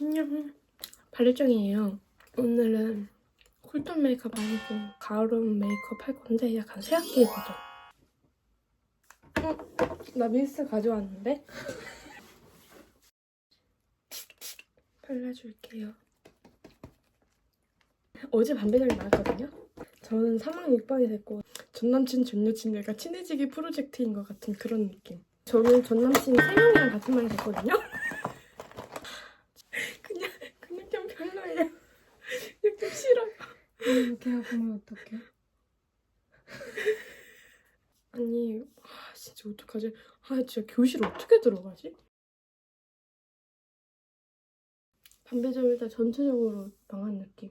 안녕. 발효정이에요. 오늘은 쿨톤 메이크업 아니고 가을온 메이크업 할 건데 약간 새학기 버전. 어? 나 미스 가져왔는데? 발라줄게요. 어제 반배정이 나왔거든요? 저는 3학 6반이 됐고 전남친, 전여친들과 친해지기 프로젝트인 것 같은 그런 느낌. 저는 전남친이 3명이랑 같은 반이 됐거든요? 그냥, 그냥 좀 별로예요. 그냥 좀 싫어요. 이렇게 하면 어떡해? 아니, 아, 진짜 어떡하지? 아, 진짜 교실 어떻게 들어가지? 반배정 일단 전체적으로 망한 느낌.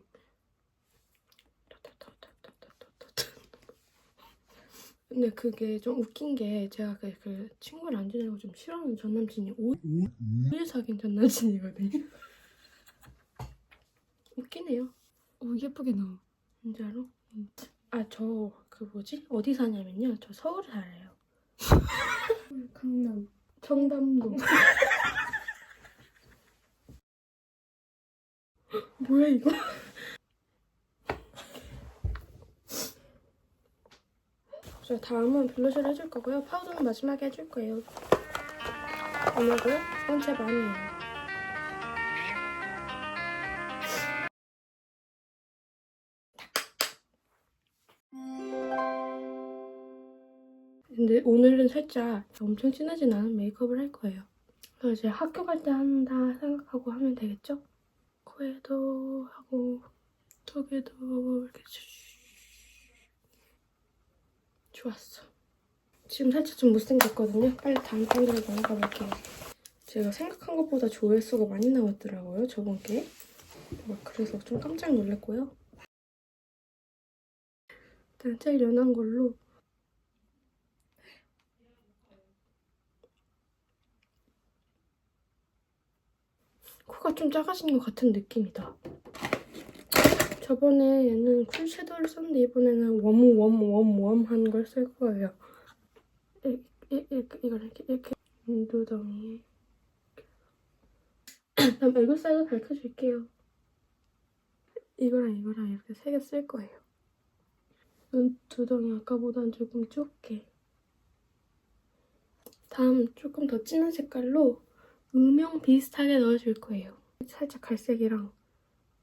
근데 그게 좀 웃긴 게 제가 그, 그 친구를 안 지내고 좀 싫어하는 전 남친이 5일 사귄 전 남친이거든요. 웃기네요. 오 예쁘게 나와. 진짜로? 아, 저 그 뭐지? 어디 사냐면요. 저 서울에 살아요. 강남. 청담동. 뭐야 이거? 자 다음은 블러셔를 해줄 거고요. 파우더는 마지막에 해줄 거예요. 오늘도 두 번째 반이에요. 근데 오늘은 살짝 엄청 진하진 않은 메이크업을 할 거예요. 그래서 이제 학교 갈 때 한다 생각하고 하면 되겠죠? 코에도 하고 턱에도 이렇게 슈- 좋았어. 지금 살짝 좀 못생겼거든요. 빨리 다음 단계로 넘어가 볼게요. 제가 생각한 것보다 조회수가 많이 나왔더라고요. 저번 게. 막 그래서 좀 깜짝 놀랐고요. 일단 제일 연한 걸로 코가 좀 작아진 것 같은 느낌이다. 저번에 얘는 쿨 섀도우를 썼는데 이번에는 웜웜웜웜 한 걸 쓸 거예요. 이, 이, 이렇게 이걸 이렇게 이렇게 눈두덩이. 다음 애교살도 밝혀줄게요. 이거랑 이거랑 이렇게 세 개 쓸 거예요. 눈두덩이 아까보단 조금 좁게. 다음 조금 더 진한 색깔로 음영 비슷하게 넣어줄 거예요. 살짝 갈색이랑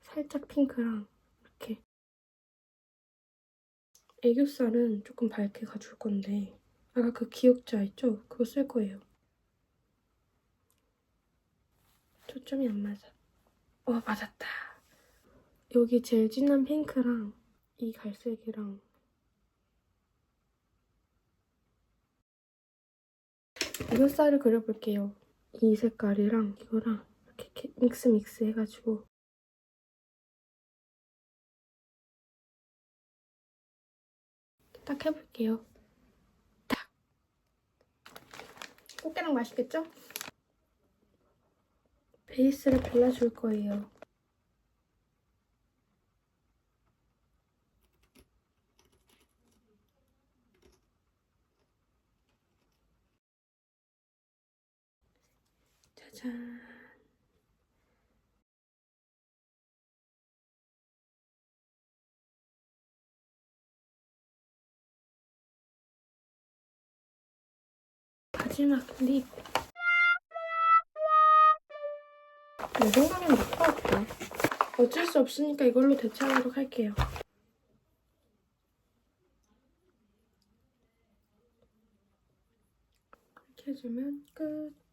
살짝 핑크랑 이렇게 애교살은 조금 밝게 가줄 건데 아까 그 기억자 있죠? 그거 쓸 거예요. 초점이 안 맞아. 어 맞았다. 여기 제일 진한 핑크랑 이 갈색이랑 애교살을 그려볼게요. 이 색깔이랑 이거랑 이렇게 믹스 믹스 해가지고 딱 해볼게요. 딱. 꽃게랑 맛있겠죠? 베이스를 발라줄 거예요. 짜잔. 마지막 립. 내 생각엔 나것 같다. 어쩔 수 없으니까 이걸로 대체하도록 할게요. 이렇게 해주면 끝.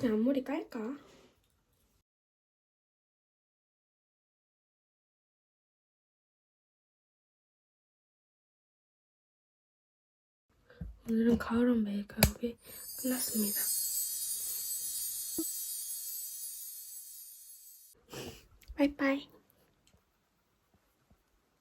그냥 앞머리 깔까? 오늘은 가을원 메이크업이 끝났습니다. 빠이빠이.